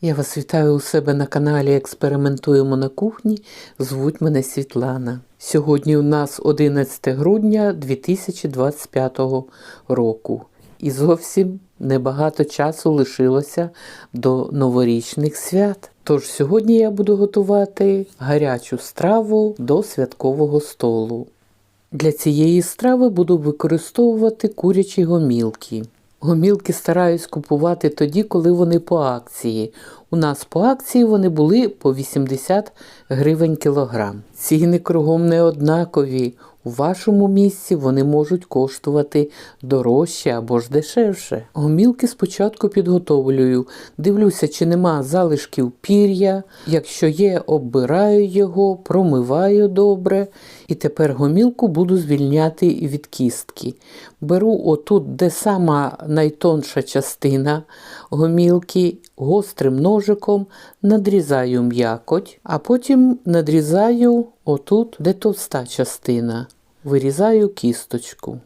Я вас вітаю у себе на каналі Експериментуємо на кухні. Звуть мене Світлана. Сьогодні у нас 11 грудня 2025 року. І зовсім небагато часу лишилося до новорічних свят. Тож сьогодні я буду готувати гарячу страву до святкового столу. Для цієї страви буду використовувати курячі гомілки. Гомілки стараюсь купувати тоді, коли вони по акції. У нас по акції вони були по 80 гривень кілограм. Ціни кругом не однакові. У вашому місці вони можуть коштувати дорожче або ж дешевше. Гомілки спочатку підготовлюю. Дивлюся, чи нема залишків пір'я. Якщо є, оббираю його, промиваю добре. І тепер гомілку буду звільняти від кістки. Беру отут, де сама найтонша частина гомілки, гострим ножиком надрізаю м'якоть, а потім надрізаю отут, де товста частина. Вирізаю кісточку.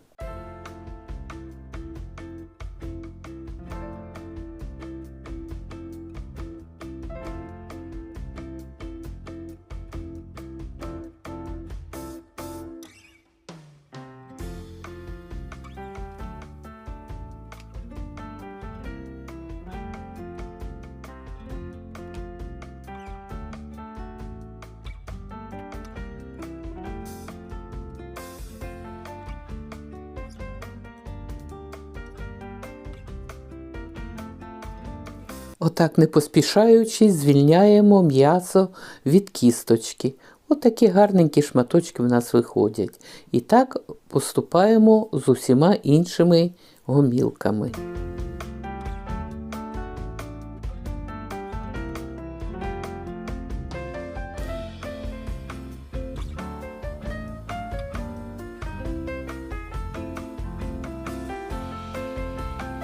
Отак, не поспішаючи, звільняємо м'ясо від кісточки. Отакі гарненькі шматочки в нас виходять. І так поступаємо з усіма іншими гомілками.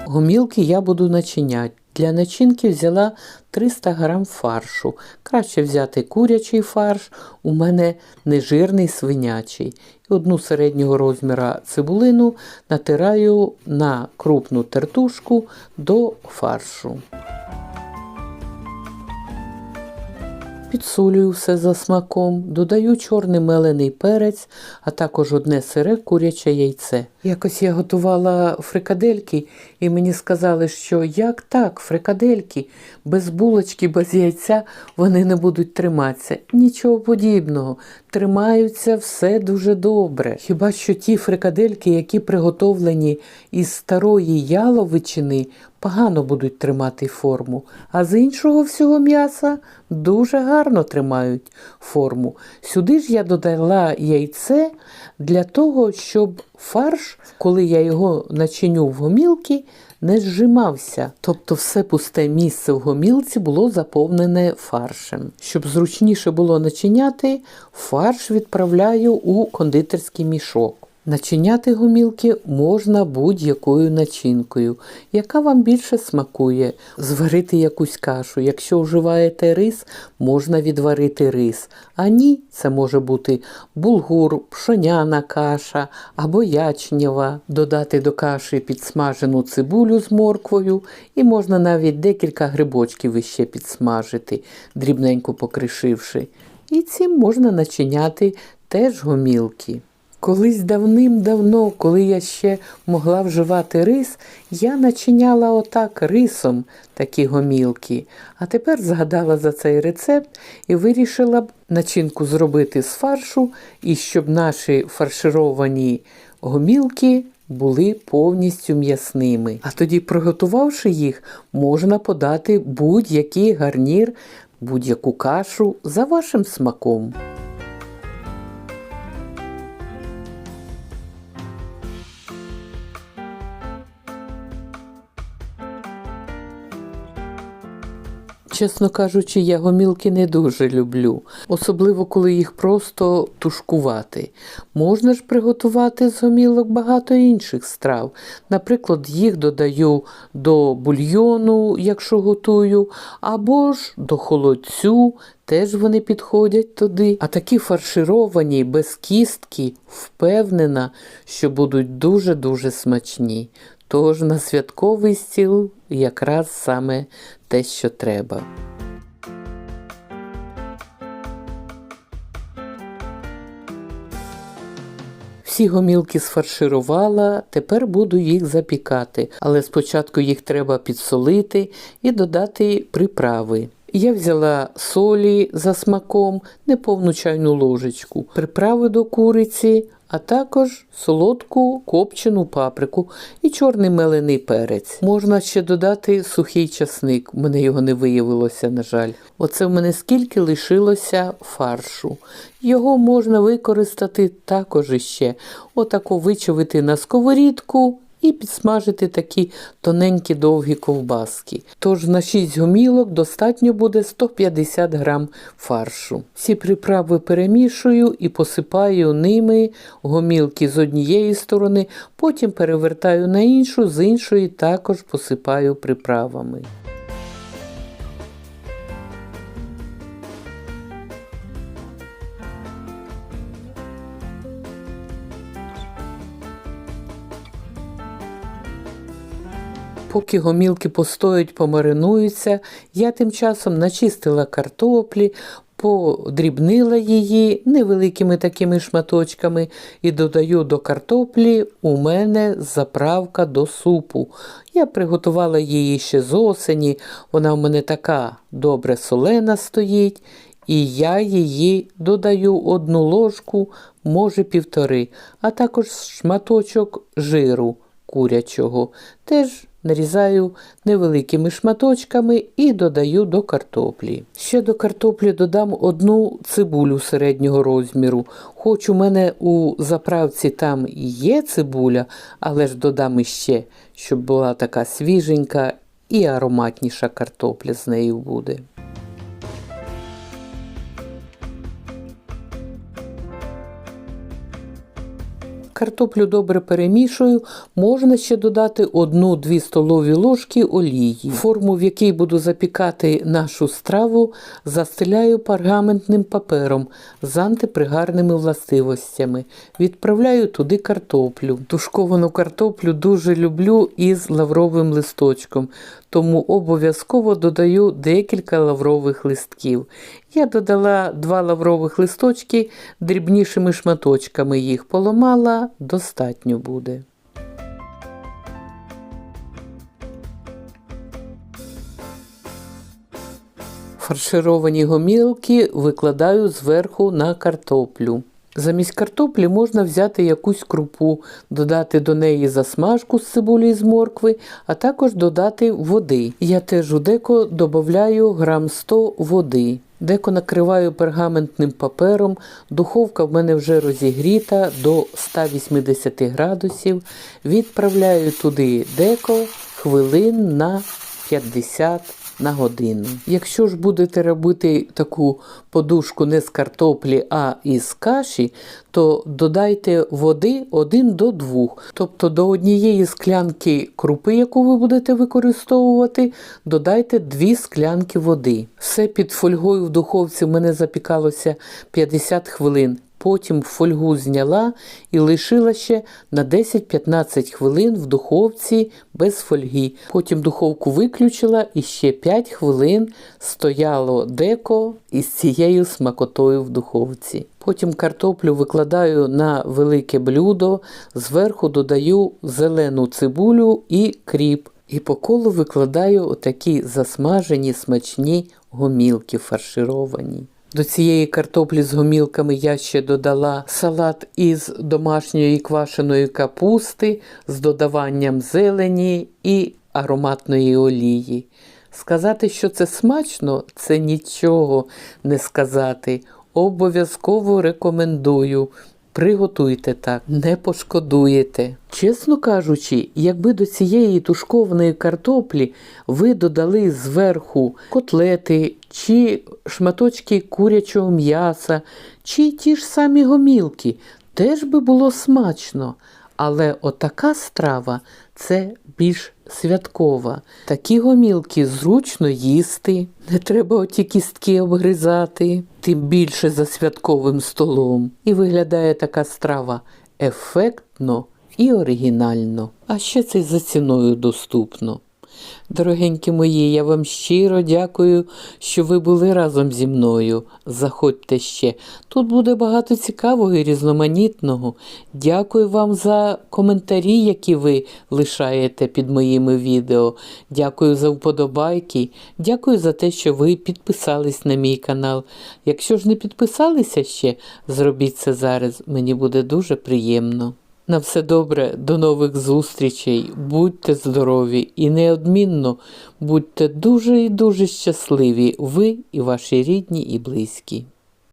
Гомілки я буду начиняти. Для начинки взяла 300 грам фаршу. Краще взяти курячий фарш, у мене нежирний свинячий. І одну середнього розміра цибулину натираю на крупну тертушку до фаршу. Підсолюю все за смаком, додаю чорний мелений перець, а також одне сире куряче яйце. Якось я готувала фрикадельки, і мені сказали, що як так, фрикадельки, без булочки, без яйця вони не будуть триматися. Нічого подібного. Тримаються все дуже добре. Хіба що ті фрикадельки, які приготовлені із старої яловичини, погано будуть тримати форму, а з іншого всього м'яса дуже гарно тримають форму. Сюди ж я додала яйце для того, щоб фарш, коли я його начиню в гомілки, не зжимався. Тобто все пусте місце в гомілці було заповнене фаршем. Щоб зручніше було начиняти, фарш відправляю у кондитерський мішок. Начиняти гомілки можна будь-якою начинкою, яка вам більше смакує. Зварити якусь кашу. Якщо вживаєте рис, можна відварити рис. А ні, це може бути булгур, пшоняна каша або ячнєва. Додати до каші підсмажену цибулю з морквою, і можна навіть декілька грибочків іще підсмажити, дрібненько покришивши. І цим можна начиняти теж гомілки. Колись давним-давно, коли я ще могла вживати рис, я начиняла отак рисом такі гомілки. А тепер згадала за цей рецепт і вирішила б начинку зробити з фаршу, і щоб наші фаршировані гомілки були повністю м'ясними. А тоді, приготувавши їх, можна подати будь-який гарнір, будь-яку кашу за вашим смаком. Чесно кажучи, я гомілки не дуже люблю, особливо коли їх просто тушкувати. Можна ж приготувати з гомілок багато інших страв. Наприклад, їх додаю до бульйону, якщо готую, або ж до холодцю. Теж вони підходять туди. А такі фаршировані без кістки, впевнена, що будуть дуже-дуже смачні. Тож на святковий стіл якраз саме те, що треба. Всі гомілки сфарширувала, тепер буду їх запікати, але спочатку їх треба підсолити і додати приправи. Я взяла солі за смаком, неповну чайну ложечку, приправи до куриці, а також солодку копчену паприку і чорний мелений перець. Можна ще додати сухий часник, у мене його не виявилося, на жаль. Оце в мене скільки лишилося фаршу. Його можна використати також іще. Отако вичавити на сковорідку і підсмажити такі тоненькі довгі ковбаски. Тож на 6 гомілок достатньо буде 150 грам фаршу. Всі приправи перемішую і посипаю ними гомілки з однієї сторони, потім перевертаю на іншу, з іншої також посипаю приправами. Поки гомілки постоять, помаринуються, я тим часом начистила картоплі, подрібнила її невеликими такими шматочками і додаю до картоплі у мене заправка до супу. Я приготувала її ще з осені, вона у мене така добре солена стоїть. І я її додаю одну ложку, може півтори, а також шматочок жиру курячого. Теж нарізаю невеликими шматочками і додаю до картоплі. Ще до картоплі додам одну цибулю середнього розміру. Хоч у мене у заправці там є цибуля, але ж додам іще, щоб була така свіженька і ароматніша картопля з нею буде. Картоплю добре перемішую, можна ще додати 1-2 столові ложки олії. Форму, в якій буду запікати нашу страву, застеляю пергаментним папером з антипригарними властивостями. Відправляю туди картоплю. Тушковану картоплю дуже люблю із лавровим листочком, тому обов'язково додаю декілька лаврових листків. Я додала два лаврових листочки, дрібнішими шматочками їх поламала, достатньо буде. Фаршировані гомілки викладаю зверху на картоплю. Замість картоплі можна взяти якусь крупу, додати до неї засмажку з цибулі і з моркви, а також додати води. Я теж у деко додаю грам 100 води. Деко накриваю пергаментним папером, духовка в мене вже розігріта до 180 градусів. Відправляю туди деко хвилин на 50 на годину. Якщо ж будете робити таку подушку не з картоплі, а із каші, то додайте води 1 до 2. Тобто до однієї склянки крупи, яку ви будете використовувати, додайте 2 склянки води. Все під фольгою в духовці в мене запікалося 50 хвилин. Потім фольгу зняла і лишила ще на 10-15 хвилин в духовці без фольги. Потім духовку виключила і ще 5 хвилин стояло деко із цією смакотою в духовці. Потім картоплю викладаю на велике блюдо, зверху додаю зелену цибулю і кріп. І по колу викладаю отакі засмажені смачні гомілки фаршировані. До цієї картоплі з гомілками я ще додала салат із домашньої квашеної капусти з додаванням зелені і ароматної олії. Сказати, що це смачно, це нічого не сказати. Обов'язково рекомендую. Приготуйте так, не пошкодуєте. Чесно кажучи, якби до цієї тушкованої картоплі ви додали зверху котлети чи шматочки курячого м'яса, чи ті ж самі гомілки, теж би було смачно. Але отака страва це більш святкова. Такі гомілки зручно їсти, не треба оті кістки обгризати, тим більше за святковим столом. І виглядає така страва ефектно і оригінально. А ще це й за ціною доступно. Дорогенькі мої, я вам щиро дякую, що ви були разом зі мною. Заходьте ще. Тут буде багато цікавого і різноманітного. Дякую вам за коментарі, які ви лишаєте під моїми відео. Дякую за вподобайки. Дякую за те, що ви підписались на мій канал. Якщо ж не підписалися ще, зробіть це зараз. Мені буде дуже приємно. На все добре, до нових зустрічей. Будьте здорові і неодмінно будьте дуже і дуже щасливі, ви і ваші рідні і близькі.